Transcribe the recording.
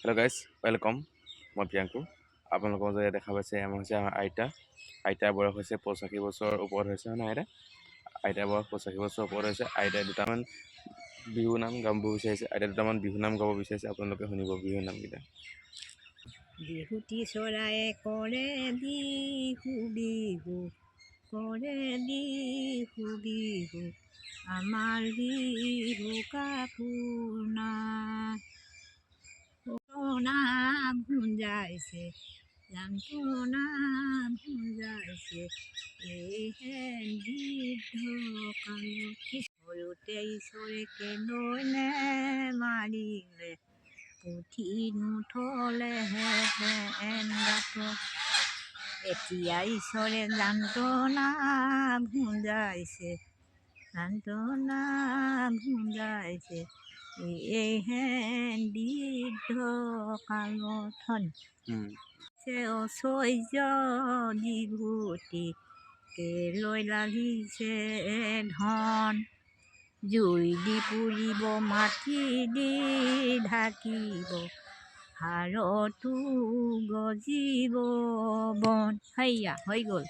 Hello' guys welcome মই প্ৰিয়াংকু। আপোনালোকৰ যে দেখা পাইছে আমাৰ হৈছে আমাৰ আইতা। আইতাৰ বয়স হৈছে পঁচাশী বছৰ ওপৰত হৈছে হয়নে আইতা? আইতাৰ বয়স পঁচাশী বছৰ ওপৰত হৈছে। আইতাই দুটামান বিহু নাম গাব বিচাৰিছে। আইতাই দুটামান বিহু নাম গাব বিচাৰিছে। আপোনালোকে শুনিব বিহু নামকেইটা। বিহুতি চৰায়ে কৰে বিহু বিহু কৰে বিহু বিহু। আমাৰ বিহু কাপোৰ ভুঞ্জাইছে যান্ত্ৰণা ভুঞ্জাইছে এইহে বৃদ্ধ কালত সৰুতে ঈশ্বৰে কেলৈনে মাৰিলে পুথি নুথলেহে হেন গাত এতিয়া ঈশ্বৰে যান্ত্ৰণা ভুঞ্জাইছে যান্ত্ৰণা ভুঞ্জাইছে হন উম, সে ঐশ্বৰ্য বিভূতি কেলৈ লাগিছে ধন। জুই দি পুৰিব মাটি দি ঢাকিব হাৰতো গজিব বন হাইয়া হৈ গ'ল।